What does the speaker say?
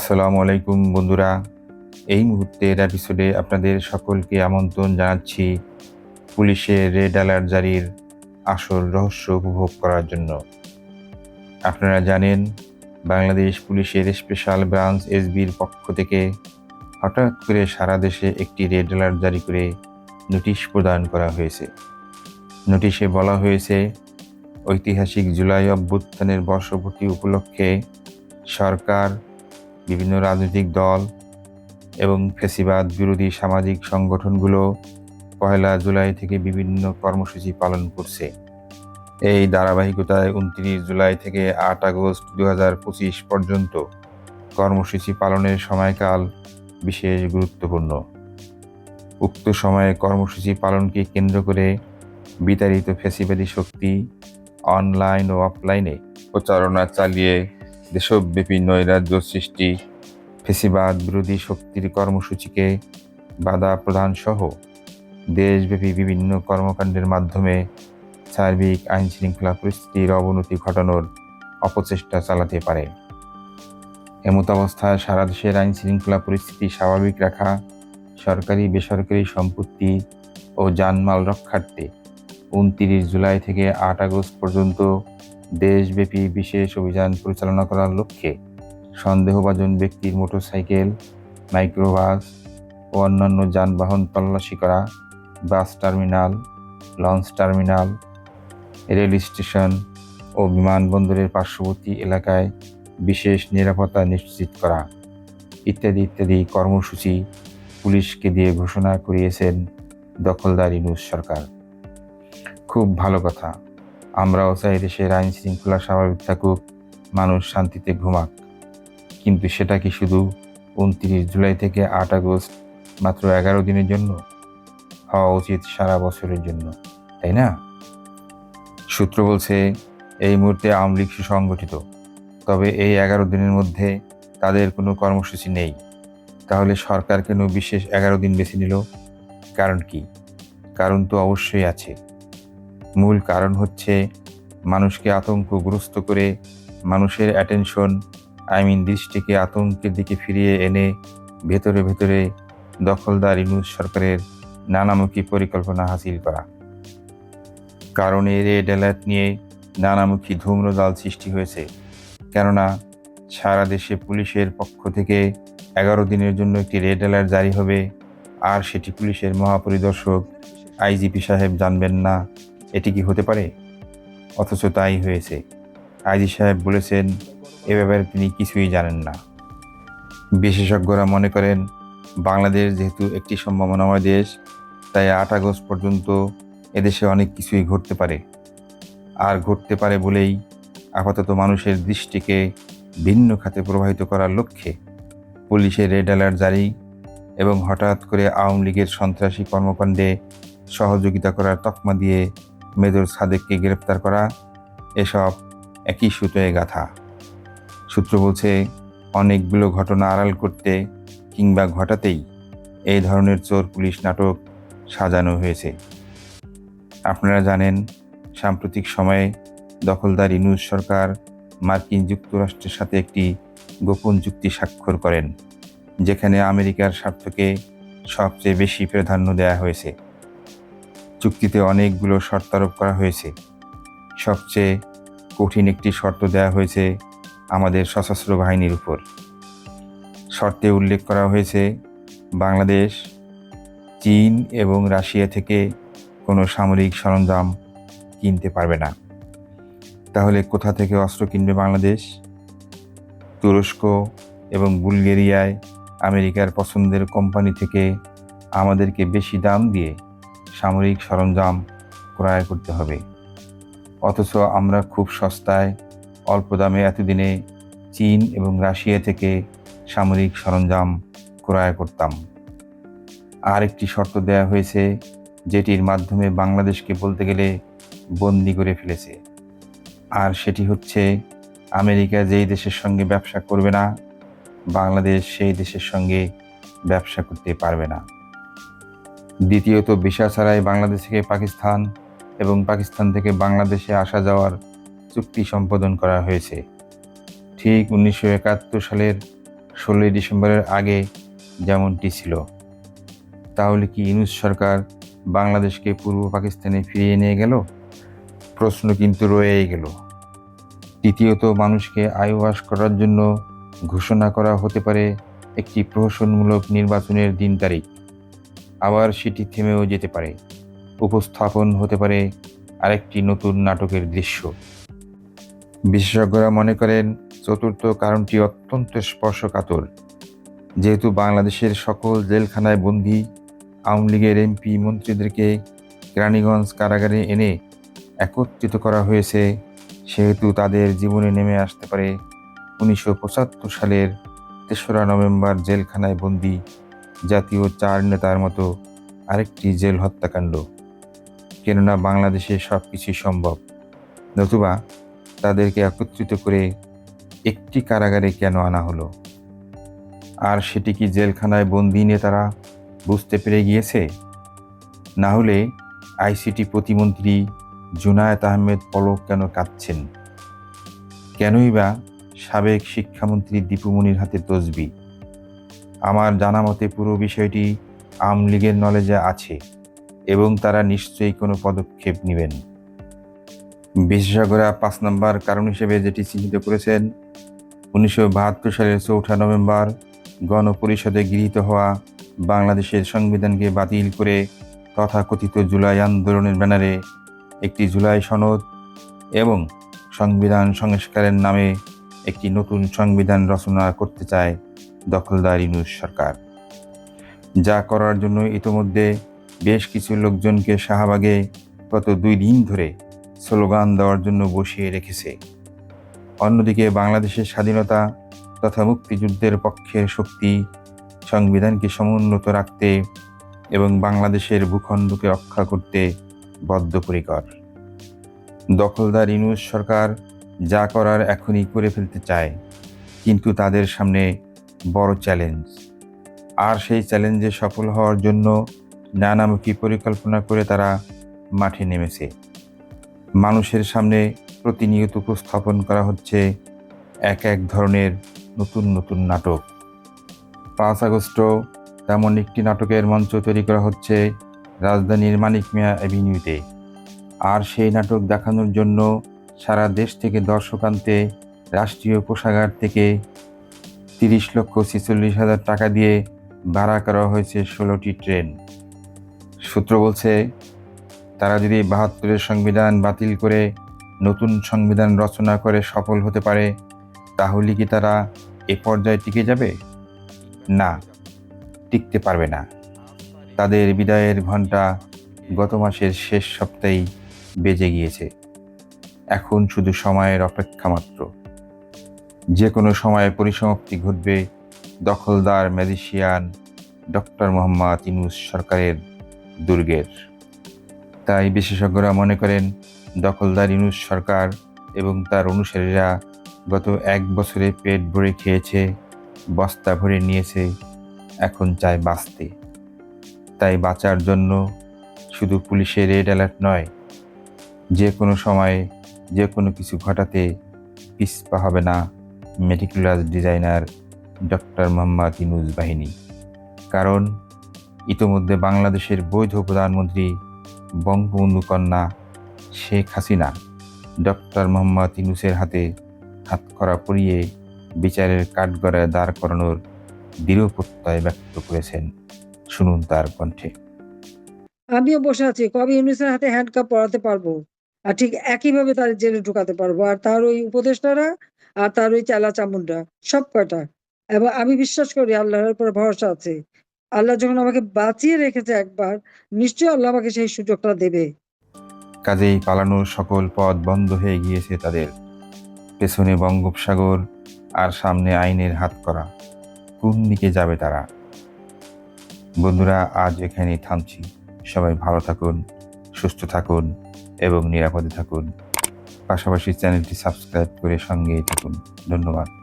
আসসালামু আলাইকুম বন্ধুরা। এই মুহূর্তের এপিসোডে আপনাদের সকলকে আমন্ত্রণ জানাচ্ছি পুলিশের রেড অ্যালার্ট জারির আসল রহস্য উপভোগ করার জন্য। আপনারা জানেন, বাংলাদেশ পুলিশের স্পেশাল ব্রাঞ্চ এসবির পক্ষ থেকে হঠাৎ করে সারা দেশে একটি রেড অ্যালার্ট জারি করে নোটিশ প্রদান করা হয়েছে। নোটিশে বলা হয়েছে, ঐতিহাসিক জুলাই অভ্যুত্থানের বর্ষপূর্তি উপলক্ষে সরকার বিভিন্ন রাজনৈতিক দল এবং ফেসিবাদ বিরোধী সামাজিক সংগঠনগুলো পয়লা জুলাই থেকে বিভিন্ন কর্মসূচি পালন করছে। এই ধারাবাহিকতায় উনত্রিশ জুলাই থেকে আট আগস্ট দু পর্যন্ত কর্মসূচি পালনের সময়কাল বিশেষ গুরুত্বপূর্ণ। উক্ত সময়ে কর্মসূচি পালনকে কেন্দ্র করে বিতাড়িত ফেসিবাদী শক্তি অনলাইন ও অফলাইনে প্রচারণা চালিয়ে দেশব্যাপী নৈরাজ্য সৃষ্টি, ফেসিবাদ বিরোধী শক্তির কর্মসূচিকে বাধা প্রদান সহ দেশব্যাপী বিভিন্ন কর্মকাণ্ডের মাধ্যমে সার্বিক আইন শৃঙ্খলা পরিস্থিতির অবনতি ঘটানোর অপচেষ্টা চালাতে পারে। এমতাবস্থায় সারা দেশের আইন শৃঙ্খলা পরিস্থিতি স্বাভাবিক রাখা, সরকারি, বেসরকারি সম্পত্তি ও জানমাল রক্ষার্থে উনত্রিশ জুলাই থেকে আট আগস্ট পর্যন্ত দেশব্যাপী বিশেষ অভিযান পরিচালনা করার লক্ষ্যে সন্দেহভাজন ব্যক্তির মোটরসাইকেল, মাইক্রোবাস ও অন্যান্য যানবাহন তল্লাশি করা, bus terminal, launch terminal, rail station ও বিমানবন্দরের পার্শ্ববর্তী এলাকায় বিশেষ নিরাপত্তা নিশ্চিত করা ইত্যাদি ইত্যাদি কর্মসূচি পুলিশকে দিয়ে ঘোষণা করিয়েছেন দখলদার ইনুস সরকার। খুব ভালো কথা। আমরাও চাই দেশের আইন শৃঙ্খলা স্বাভাবিক থাকুক, মানুষ শান্তিতে ঘুমাক। কিন্তু সেটা কি শুধু উনত্রিশ জুলাই থেকে আট আগস্ট মাত্র এগারো দিনের জন্য? হওয়া উচিত সারা বছরের জন্য, তাই না? সূত্র বলছে, এই মুহূর্তে আওয়ামী লীগ সুসংগঠিত। তবে এই এগারো দিনের মধ্যে তাদের কোনো কর্মসূচি নেই। তাহলে সরকার কেন বিশেষ এগারো দিন বেছে নিল? কারণ কি? কারণ তো অবশ্যই আছে। মূল কারণ হচ্ছে মানুষকে আতঙ্কগ্রস্ত করে মানুষের অ্যাটেনশন আই মিন দৃষ্টিকে আতঙ্কের দিকে ফিরিয়ে এনে ভেতরে ভেতরে দখলদার ইনুস সরকারের নানামুখী পরিকল্পনা হাসিল করা। কারণ এই রেড অ্যালার্ট নিয়ে নানামুখী ধূম্রজাল সৃষ্টি হয়েছে। কেননা সারা দেশে পুলিশের পক্ষ থেকে এগারো দিনের জন্য একটি রেড অ্যালার্ট জারি হবে, আর সেটি পুলিশের মহাপরিদর্শক আইজিপি সাহেব জানবেন না। এটি কি হতে পারে? অথচ তাই হয়েছে। আইজি সাহেব বলেছেন, এ ব্যাপারে তিনি কিছুই জানেন না। বিশেষজ্ঞরা মনে করেন, বাংলাদেশ যেহেতু একটি সম্ভাবনাময় দেশ, তাই আট আগস্ট পর্যন্ত এদেশে অনেক কিছুই ঘটতে পারে। আর ঘটতে পারে বলেই আপাতত মানুষের দৃষ্টিকে ভিন্ন খাতে প্রবাহিত করার লক্ষ্যে পুলিশের রেড অ্যালার্ট জারি এবং হঠাৎ করে আওয়ামী লীগের সন্ত্রাসী কর্মকাণ্ডে সহযোগিতা করার তকমা দিয়ে মেজর সাদেককে গ্রেপ্তার করা, এসব একই সুতোয় গাথা। সূত্র বলছে, অনেকগুলো ঘটনা আড়াল করতে কিংবা ঘটাতেই এই ধরনের চোর পুলিশ নাটক সাজানো হয়েছে। আপনারা জানেন, সাম্প্রতিক সময়ে দখলদার ইনুস সরকার মার্কিন যুক্তরাষ্ট্রের সাথে একটি গোপন চুক্তি স্বাক্ষর করেন, যেখানে আমেরিকার স্বার্থকে সবচেয়ে বেশি প্রাধান্য দেওয়া হয়েছে। চুক্তিতে অনেকগুলো শর্ত আরোপ করা হয়েছে। সবচেয়ে কঠিন একটি শর্ত দেওয়া হয়েছে আমাদের সশস্ত্র বাহিনীর উপর। শর্তে উল্লেখ করা হয়েছে, বাংলাদেশ, চীন এবং রাশিয়া থেকে কোনো সামরিক সরঞ্জাম কিনতে পারবে না। তাহলে কোথা থেকে অস্ত্র কিনবে বাংলাদেশ? তুরস্ক এবং বুলগেরিয়ায় আমেরিকার পছন্দের কোম্পানি থেকে আমাদেরকে বেশি দাম দিয়ে সামরিক সরঞ্জাম ক্রয় করতে হবে। অথচ আমরা খুব সস্তায় অল্প দামে এতদিনে চীন এবং রাশিয়া থেকে সামরিক সরঞ্জাম ক্রয় করতাম। আর একটি শর্ত দেওয়া হয়েছে, যেটির মাধ্যমে বাংলাদেশকে বলতে গেলে বন্দি করে ফেলেছে। আর সেটি হচ্ছে, আমেরিকা যেই দেশের সঙ্গে ব্যবসা করবে না, বাংলাদেশ সেই দেশের সঙ্গে ব্যবসা করতে পারবে না। দ্বিতীয়ত ভিসা ছাড়াই বাংলাদেশ থেকে পাকিস্তান এবং পাকিস্তান থেকে বাংলাদেশে আসা যাওয়ার চুক্তি সম্পাদন করা হয়েছে। ঠিক উনিশশো একাত্তর সালের ষোলোই ডিসেম্বরের আগে যেমনটি ছিল। তাহলে কি ইউনুস সরকার বাংলাদেশকে পূর্ব পাকিস্তানে ফিরিয়ে নিয়ে গেল? প্রশ্ন কিন্তু রয়েই গেল। তৃতীয়ত মানুষকে আয়ুবাস করার জন্য ঘোষণা করা হতে পারে একটি প্রহসনমূলক নির্বাচনের দিন তারিখ। আবার সেটি থেমেও যেতে পারে। উপস্থাপন হতে পারে আরেকটি নতুন নাটকের দৃশ্য। বিশেষজ্ঞরা মনে করেন, চতুর্থ কারণটি অত্যন্ত স্পর্শকাতর। যেহেতু বাংলাদেশের সকল জেলখানায় বন্দী আওয়ামী লীগের এমপি মন্ত্রীদেরকে কেরানীগঞ্জ কারাগারে এনে একত্রিত করা হয়েছে, সেহেতু তাদের জীবনে নেমে আসতে পারে উনিশশো পঁচাত্তর সালের তেসরা নভেম্বর জেলখানায় বন্দী জাতীয় চার নেতার মতো আরেকটি জেল হত্যাকাণ্ড। কেননা বাংলাদেশে সব কিছুই সম্ভব। নতুবা তাদেরকে একত্রিত করে একটি কারাগারে কেন আনা হলো? আর সেটি কি জেলখানায় বন্দি নেতারা বুঝতে পেরে গিয়েছে? না হলে আইসিটি প্রতিমন্ত্রী জুনায়েত আহমেদ পলক কেন কাঁদছেন? কেনই বা সাবেক শিক্ষামন্ত্রী দীপুমনির হাতে তসবি? আমার জানা মতে পুরো বিষয়টি আওয়ামী লীগের নলেজে আছে এবং তারা নিশ্চয়ই কোনো পদক্ষেপ নেবেন। বিশেষজ্ঞরা পাঁচ নম্বর কারণ হিসেবে যেটি চিহ্নিত করেছেন, উনিশশো বাহাত্তর সালের চৌঠা নভেম্বর গণপরিষদে গৃহীত হওয়া বাংলাদেশের সংবিধানকে বাতিল করে তথাকথিত জুলাই আন্দোলনের ব্যানারে একটি জুলাই সনদ এবং সংবিধান সংস্কারের নামে একটি নতুন সংবিধান রচনা করতে চায় দখলদার ইউনুস সরকার। যা করার জন্য ইতোমধ্যে বেশ কিছু লোকজনকে শাহবাগে গত দুই দিন ধরে স্লোগান দেওয়ার জন্য বসিয়ে রেখেছে। অন্যদিকে বাংলাদেশের স্বাধীনতা তথা মুক্তিযুদ্ধের পক্ষের শক্তি সংবিধানকে সমুন্নত রাখতে এবং বাংলাদেশের ভূখণ্ডকে রক্ষা করতে বদ্ধপরিকর। দখলদার ইউনুস সরকার যা করার এখনই করে ফেলতে চায়, কিন্তু তাদের সামনে বড় চ্যালেঞ্জ আর সেই চ্যালেঞ্জে সফল হওয়ার জন্য নানামুখী পরিকল্পনা করে তারা মাঠে নেমেছে। মানুষের সামনে প্রতিনিয়ত উপস্থাপন করা হচ্ছে এক এক ধরনের নতুন নতুন নাটক। পাঁচ আগস্ট তেমন একটি নাটকের মঞ্চ তৈরি করা হচ্ছে রাজধানীর মানিক মিয়া অ্যাভিনিউতে আর সেই নাটক দেখানোর জন্য সারা দেশ থেকে দর্শক আনতে রাষ্ট্রীয় কোষাগার থেকে তিরিশ লক্ষ ছেচল্লিশ হাজার টাকা দিয়ে ভাড়া করা হয়েছে ষোলোটি ট্রেন। সূত্র বলছে, তারা যদি বাহাত্তরের সংবিধান বাতিল করে নতুন সংবিধান রচনা করে সফল হতে পারে, তাহলে কি তারা এ পর্যায়ে টিকে যাবে? না, টিকতে পারবে না। তাদের বিদায়ের ঘণ্টা গত মাসের শেষ সপ্তাহেই বেজে গিয়েছে। এখন শুধু সময়ের অপেক্ষা মাত্র। যে কোনো সময়ে পরিসমাপ্তি ঘটবে, দখলদার ম্যাজিশিয়ান ডক্টর মোহাম্মদ ইনুস সরকারের দুর্গের। তাই বিশেষজ্ঞরা মনে করেন, দখলদার ইনুস সরকার এবং তার অনুসারীরা গত এক বছরে পেট ভরে খেয়েছে, বস্তা ভরে নিয়েছে, এখন চায় বাঁচতে। তাই বাঁচার জন্য শুধু পুলিশের রেড অ্যালার্ট নয়, যে কোনো সময়ে যে কোনো কিছু ঘটাতে পিছপা হবে না। Meticulous designer doctor Mohammad Yunus বাহিনী। কারণ, ইতোমধ্যে বাংলাদেশের বৈধ প্রধানমন্ত্রী বঙ্গবন্ধু কন্যা শেখ হাসিনা ডক্টর মোহাম্মদ ইনুসের হাতে হাতকড়া পরিয়ে বিচারের কাঠগড়ায় দাঁড় করানোর দৃঢ় প্রত্যয় ব্যক্ত করেছেন। শুনুন তার কণ্ঠে। আমিও বসে আছি। কবে ইউনুসের হাতে হ্যান্ডকাপ পরাতে পারব? আর ঠিক একইভাবে তার জেলে ঢুকাতে পারব। আর তার ওই উপদেষ্টারা আর তার ওই চালা চামুন্ডা, সব কয়টা? এবং আমি বিশ্বাস করি আল্লাহর উপর ভরসা আছে। আল্লাহ যখন আমাকে বাঁচিয়ে রেখেছে একবার, নিশ্চয়ই আল্লাহ আমাকে সেই সুযোগটা দেবে। কাজেই পালানোর সকল পথ বন্ধ হয়ে গিয়েছে তাদের। পেছনে বঙ্গোপসাগর আর সামনে আইনের হাত করা। কোন দিকে যাবে তারা? বন্ধুরা, আজ এখানেই থামছি। সবাই ভালো থাকুন, সুস্থ থাকুন। এবং নিরাপদে থাকুন। পাশাপাশি চ্যানেলটি সাবস্ক্রাইব করে সঙ্গেই থাকুন। ধন্যবাদ।